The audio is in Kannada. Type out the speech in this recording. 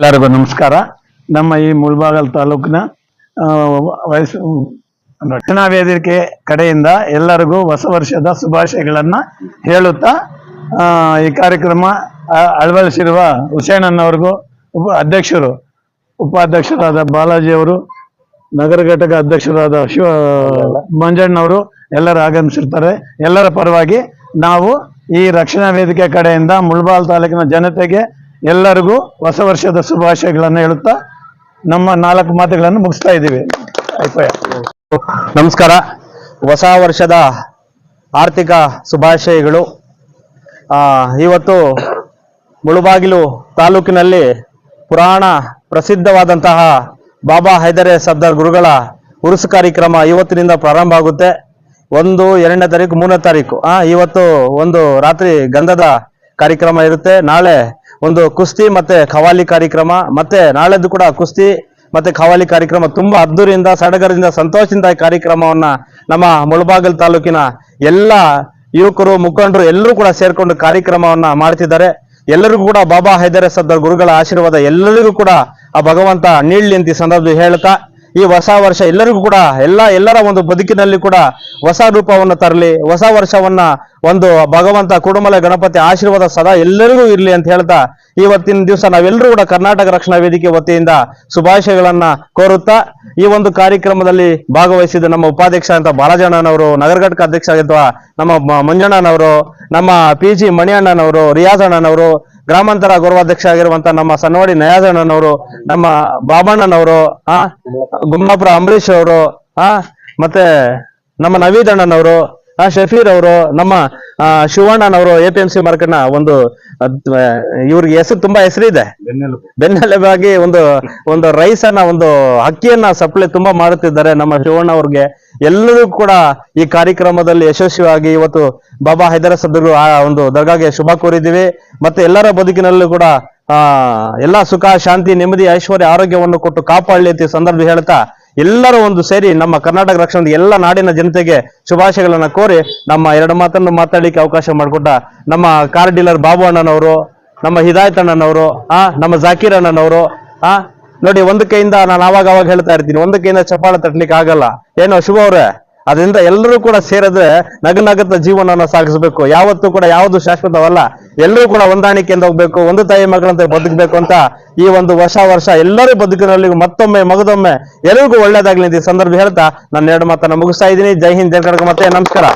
ಎಲ್ಲರಿಗೂ ನಮಸ್ಕಾರ. ನಮ್ಮ ಈ ಮುಳ್ಬಾಗಲ್ ತಾಲೂಕಿನ ವಯಸ್ಸು ರಕ್ಷಣಾ ವೇದಿಕೆ ಕಡೆಯಿಂದ ಎಲ್ಲರಿಗೂ ಹೊಸ ವರ್ಷದ ಶುಭಾಶಯಗಳನ್ನು ಹೇಳುತ್ತಾ ಈ ಕಾರ್ಯಕ್ರಮ ಅಳವಡಿಸಿರುವ ಹುಸೇನನ್ನವ್ರಿಗೂ ಉಪ, ಅಧ್ಯಕ್ಷರು, ಉಪಾಧ್ಯಕ್ಷರಾದ ಬಾಲಾಜಿಯವರು, ನಗರ ಘಟಕ ಅಧ್ಯಕ್ಷರಾದ ಶಿವ, ಮಂಜಣ್ಣವರು ಎಲ್ಲರೂ ಆಗಮಿಸಿರ್ತಾರೆ. ಎಲ್ಲರ ಪರವಾಗಿ ನಾವು ಈ ರಕ್ಷಣಾ ವೇದಿಕೆ ಕಡೆಯಿಂದ ಮುಳ್ಬಾಲ್ ತಾಲೂಕಿನ ಜನತೆಗೆ ಎಲ್ಲರಿಗೂ ಹೊಸ ವರ್ಷದ ಶುಭಾಶಯಗಳನ್ನು ಹೇಳುತ್ತಾ ನಮ್ಮ ನಾಲ್ಕು ಮಾತುಗಳನ್ನು ಮುಗಿಸ್ತಾ ಇದ್ದೀವಿ. ನಮಸ್ಕಾರ. ಹೊಸ ವರ್ಷದ ಆರ್ಥಿಕ ಶುಭಾಶಯಗಳು. ಇವತ್ತು ಮುಳುಬಾಗಿಲು ತಾಲೂಕಿನಲ್ಲಿ ಪುರಾಣ ಪ್ರಸಿದ್ಧವಾದಂತಹ ಬಾಬಾ ಹೈದರೆ ಸರ್ದಾರ್ ಗುರುಗಳ ಉರುಸು ಕಾರ್ಯಕ್ರಮ ಇವತ್ತಿನಿಂದ ಪ್ರಾರಂಭ ಆಗುತ್ತೆ. ಒಂದು, ಎರಡನೇ ತಾರೀಕು, ಮೂರನೇ ತಾರೀಕು. ಇವತ್ತು ಒಂದು ರಾತ್ರಿ ಗಂಧದ ಕಾರ್ಯಕ್ರಮ ಇರುತ್ತೆ. ನಾಳೆ ಒಂದು ಕುಸ್ತಿ ಮತ್ತೆ ಖವಾಲಿ ಕಾರ್ಯಕ್ರಮ, ಮತ್ತೆ ನಾಳೆದ್ದು ಕೂಡ ಕುಸ್ತಿ ಮತ್ತೆ ಖವಾಲಿ ಕಾರ್ಯಕ್ರಮ. ತುಂಬಾ ಅದ್ದೂರಿಯಿಂದ ಸಡಗರದಿಂದ, ಸಂತೋಷದಿಂದ ಕಾರ್ಯಕ್ರಮವನ್ನ ನಮ್ಮ ಮುಳಬಾಗಲ್ ತಾಲೂಕಿನ ಎಲ್ಲ ಯುವಕರು, ಮುಖಂಡರು ಎಲ್ಲರೂ ಕೂಡ ಸೇರ್ಕೊಂಡು ಕಾರ್ಯಕ್ರಮವನ್ನ ಮಾಡ್ತಿದ್ದಾರೆ. ಎಲ್ಲರಿಗೂ ಕೂಡ ಬಾಬಾ ಹೈದರ ಸದ್ದ ಗುರುಗಳ ಆಶೀರ್ವಾದ ಎಲ್ಲರಿಗೂ ಕೂಡ ಆ ಭಗವಂತ ನೀಡ್ಲಿ ಅಂತ ಈ ಸಂದರ್ಭದಲ್ಲಿ ಹೇಳ್ತಾ ಈ ಹೊಸ ವರ್ಷ ಎಲ್ಲರಿಗೂ ಕೂಡ, ಎಲ್ಲ, ಎಲ್ಲರ ಒಂದು ಬದುಕಿನಲ್ಲಿ ಕೂಡ ಹೊಸ ರೂಪವನ್ನು ತರಲಿ, ಹೊಸ ವರ್ಷವನ್ನ ಒಂದು ಭಗವಂತ ಕುಡುಮಲ ಗಣಪತಿ ಆಶೀರ್ವಾದ ಸದಾ ಎಲ್ಲರಿಗೂ ಇರಲಿ ಅಂತ ಹೇಳ್ತಾ ಇವತ್ತಿನ ದಿವಸ ನಾವೆಲ್ಲರೂ ಕೂಡ ಕರ್ನಾಟಕ ರಕ್ಷಣಾ ವೇದಿಕೆ ವತಿಯಿಂದ ಶುಭಾಶಯಗಳನ್ನ ಕೋರುತ್ತಾ ಈ ಒಂದು ಕಾರ್ಯಕ್ರಮದಲ್ಲಿ ಭಾಗವಹಿಸಿದ ನಮ್ಮ ಉಪಾಧ್ಯಕ್ಷ ಅಂತ ಬಾಲಾಜಣ್ಣನವರು ನಗರ ಘಟಕ ಅಧ್ಯಕ್ಷ ಆಗಿದ್ದ ನಮ್ಮ ಮಂಜಣ್ಣನವರು, ನಮ್ಮ ಪಿ ಜಿ ಮಣಿಯಣ್ಣನವರು ರಿಯಾಜ್ ಅಣ್ಣನವರು ಗ್ರಾಮಾಂತರ ಗೌರವಾಧ್ಯಕ್ಷ ಆಗಿರುವಂತ ನಮ್ಮ ಸನ್ನವಾಡಿ ನಯಾದಣ್ಣನವರು ನಮ್ಮ ಬಾಬಣ್ಣನವರು ಗುಮ್ಮಾಪುರ ಅಂಬರೀಶ್ ಅವರು ಮತ್ತೆ ನಮ್ಮ ನವೀದ್ ಅಣ್ಣನವರು ಆ ಶಫೀರ್ ಅವರು ನಮ್ಮ ಶಿವಣ್ಣನವರು ಎ ಪಿ ಎಂ ಸಿ ಮಾರ್ಕೆಟ್ನ ಒಂದು ಅದ್- ಇವ್ರಿಗೆ ಹೆಸರು ತುಂಬಾ ಹೆಸರಿದೆ. ಬೆನ್ನೆಲುಬಾಗಿ ಒಂದು ಒಂದು ರೈಸ್ ಅನ್ನ ಒಂದು ಅಕ್ಕಿಯನ್ನ ಸಪ್ಲೈ ತುಂಬಾ ಮಾಡುತ್ತಿದ್ದಾರೆ ನಮ್ಮ ಶಿವಣ್ಣ ಅವ್ರಿಗೆ. ಎಲ್ಲರೂ ಕೂಡ ಈ ಕಾರ್ಯಕ್ರಮದಲ್ಲಿ ಯಶಸ್ವಿಯಾಗಿ ಇವತ್ತು ಬಾಬಾ ಹೈದರ ಸದ್ದರು ಆ ಒಂದು ದರ್ಗಾಗೆ ಶುಭ ಕೋರಿದ್ದೀವಿ. ಮತ್ತೆ ಎಲ್ಲರ ಬದುಕಿನಲ್ಲೂ ಕೂಡ ಆ ಎಲ್ಲಾ ಸುಖ ಶಾಂತಿ ನೆಮ್ಮದಿ ಐಶ್ವರ್ಯ ಆರೋಗ್ಯವನ್ನು ಕೊಟ್ಟು ಕಾಪಾಡಲಿ ಅಂತ ಸಂದರ್ಭ ಹೇಳ್ತಾ ಎಲ್ಲರೂ ಒಂದು ಸೇರಿ ನಮ್ಮ ಕರ್ನಾಟಕ ರಕ್ಷಣದ ಎಲ್ಲ ನಾಡಿನ ಜನತೆಗೆ ಶುಭಾಶಯಗಳನ್ನ ಕೋರಿ ನಮ್ಮ ಎರಡು ಮಾತನ್ನು ಮಾತಾಡಲಿಕ್ಕೆ ಅವಕಾಶ ಮಾಡಿಕೊಟ್ಟ ನಮ್ಮ ಕಾರ್ ಡೀಲರ್ ಬಾಬು ಅಣ್ಣನವರು, ನಮ್ಮ ಹಿದಾಯತ್ ಅಣ್ಣನವರು, ಆ, ನಮ್ಮ ಜಾಕೀರ್ ಅಣ್ಣನವರು, ಆ, ನೋಡಿ ಒಂದು ಕೈಯಿಂದ ನಾನು ಅವಾಗ ಅವಾಗ ಹೇಳ್ತಾ ಇರ್ತೀನಿ, ಒಂದು ಕೈಯಿಂದ ಚಪಾಳ ತಟ್ಲಿಕ್ಕೆ ಆಗಲ್ಲ. ಏನೋ ಶುಭ ಅವ್ರೆ? ಅದರಿಂದ ಎಲ್ಲರೂ ಕೂಡ ಸೇರಿದ್ರೆ ನಗನಗತ ಜೀವನವನ್ನ ಸಾಗಿಸಬೇಕು. ಯಾವತ್ತೂ ಕೂಡ ಯಾವುದು ಶಾಶ್ವತವಲ್ಲ. ಎಲ್ಲರೂ ಕೂಡ ಹೊಂದಾಣಿಕೆಯಿಂದ ಹೋಗ್ಬೇಕು, ಒಂದು ತಾಯಿ ಮಗಳಂತೆ ಬದುಕಬೇಕು ಅಂತ ಈ ಒಂದು ವರ್ಷ ವರ್ಷ ಎಲ್ಲರೂ ಬದುಕಿನಲ್ಲಿ ಮತ್ತೊಮ್ಮೆ ಮಗದೊಮ್ಮೆ ಎಲ್ರಿಗೂ ಒಳ್ಳೇದಾಗ್ಲಿ ಈ ಸಂದರ್ಭ ಹೇಳ್ತಾ ನಾನು ಎರಡು ಮಾತನ್ನ ಮುಗಿಸ್ತಾ ಇದ್ದೀನಿ. ಜೈ ಹಿಂದ್, ಜೈ ಮತ್ತೆ ನಮಸ್ಕಾರ.